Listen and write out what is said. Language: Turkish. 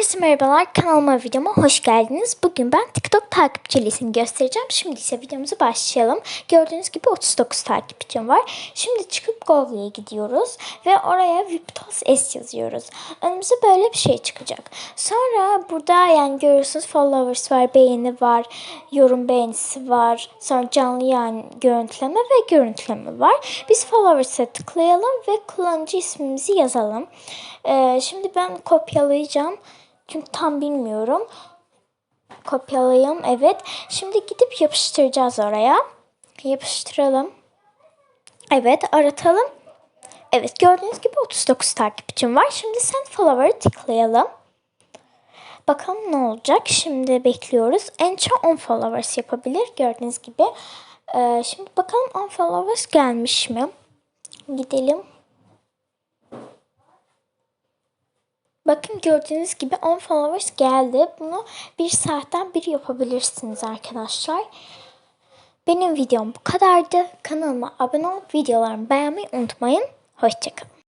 Herkese merhabalar kanalıma videoma hoş geldiniz. Bugün ben TikTok takipçilisini göstereceğim. Şimdi ise videomuza başlayalım. Gördüğünüz gibi 39 takipçim var. Şimdi çıkıp Google'ya gidiyoruz ve oraya Viptos S yazıyoruz. Önümüze böyle bir şey çıkacak. Sonra burada yani görüyorsunuz followers var, beğeni var, yorum beğenisi var. Sonra canlı yayın görüntüleme ve görüntüleme var. Biz followers'a tıklayalım ve kullanıcı ismimizi yazalım. Ee, şimdi ben kopyalayacağım. Çünkü tam bilmiyorum. Kopyalayayım. Evet. Şimdi gidip yapıştıracağız oraya. Yapıştıralım. Evet. Aratalım. Evet. Gördüğünüz gibi 39 takipçim var. Şimdi sen follower'ı tıklayalım. Bakalım ne olacak. Şimdi bekliyoruz. En çok 10 followers yapabilir. Gördüğünüz gibi. Ee, şimdi bakalım 10 followers gelmiş mi? Gidelim. Gördüğünüz gibi 10 followers geldi. Bunu bir saatten bir yapabilirsiniz arkadaşlar. Benim videom bu kadardı. Kanalıma abone olup videolarımı beğenmeyi unutmayın. Hoşçakalın.